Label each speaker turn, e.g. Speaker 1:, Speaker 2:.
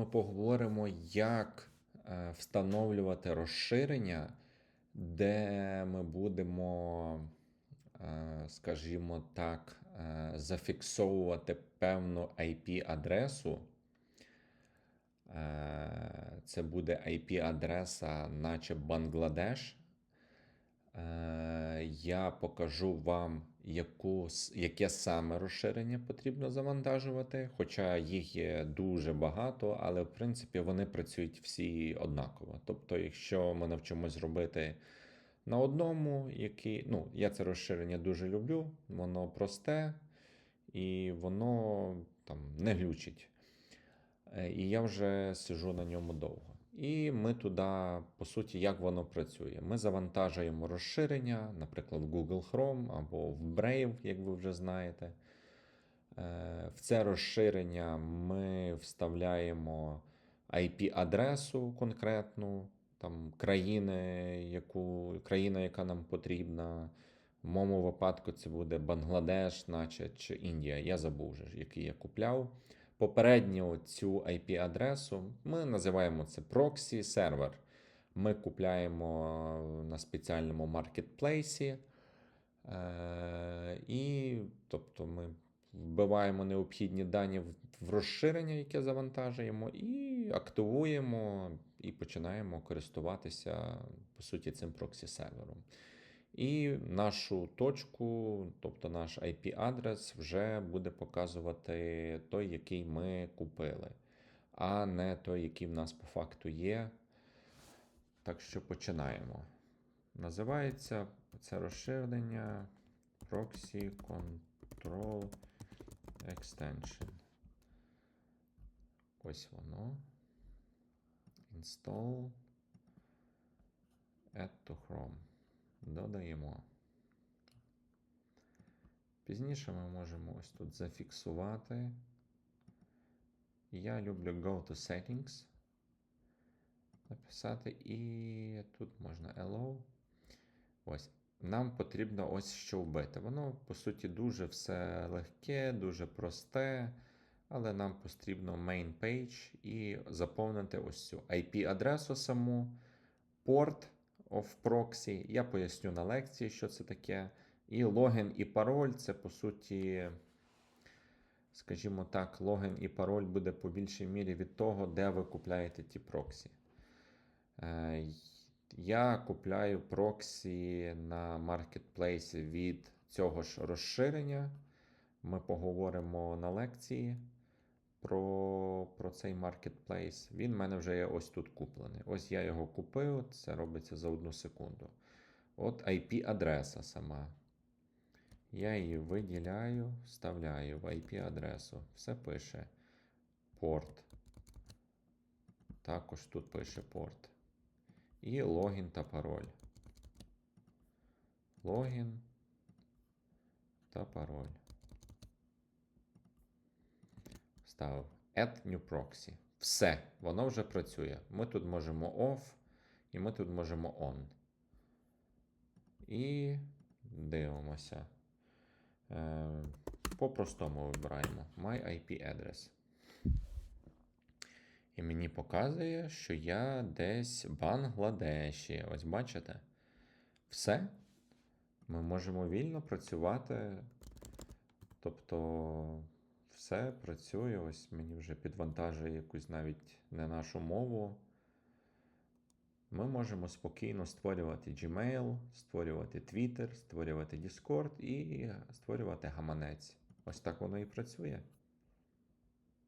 Speaker 1: ми поговоримо, як е, встановлювати розширення, де ми будемо, е, скажімо так, е, зафіксовувати певну IP-адресу. Це буде IP-адреса, наче Бангладеш. Я покажу вам, яку, яке саме розширення потрібно завантажувати, хоча їх є дуже багато, але в принципі вони працюють всі однаково. Тобто, якщо ми навчимось робити на одному, який, ну, я це розширення дуже люблю, воно просте і воно там не глючить. Е, І я вже сижу на ньому довго. І ми туди, по суті, як воно працює. Ми завантажуємо розширення, наприклад, в Google Chrome або в Brave, як ви вже знаєте. Е, В це розширення ми вставляємо IP-адресу конкретну, там країни, яку, країна, яка нам потрібна. В моєму випадку це буде Бангладеш, наче чи Індія. Я забув вже, який я купляв. Попередню цю IP-адресу ми називаємо це проксі сервер. Ми купляємо на спеціальному маркетплейсі. Е, і тобто ми вбиваємо необхідні дані в- розширення, яке завантажуємо, і активуємо і починаємо користуватися, по суті, цим проксі-сервером. І нашу точку, тобто наш IP-адрес, вже буде показувати той, який ми купили, а не той, який в нас по факту є. Так що починаємо. Називається це розширення Proxy Control Extension. Ось воно. Install. Add to Chrome. Додаємо. Пізніше ми можемо ось тут зафіксувати. Я люблю Go to Settings. Написати, і тут можна Allow. Ось. Нам потрібно ось що вбити. Воно, по суті, дуже все легке, дуже просте, але нам потрібно main page і заповнити ось цю IP-адресу саму, порт of proxy. Я поясню на лекції, що це таке. І логін і пароль це, по суті, скажімо так, логін і пароль буде по більшій мірі від того, де ви купляєте ті проксі. Е, Я купляю проксі на маркетплейсі від цього ж розширення. Ми поговоримо на лекції про, про цей маркетплейс. Він в мене вже є ось тут куплений. Ось я його купив, це робиться за одну секунду. От IP-адреса сама. Я її виділяю, вставляю в IP-адресу. Все пише порт. Також тут пише порт. І логін та пароль. Логін та пароль. Вставив Add New Proxy. Все, воно вже працює. Ми тут можемо off, і ми тут можемо on. І дивимося. Е, По-простому вибираємо My IP address. І мені показує, що я десь в Бангладеші. Ось бачите? Все. Ми можемо вільно працювати. Тобто, все працює. Ось мені вже підвантажує якусь навіть не нашу мову. Ми можемо спокійно створювати Gmail, створювати Twitter, створювати Discord і створювати гаманець. Ось так воно і працює.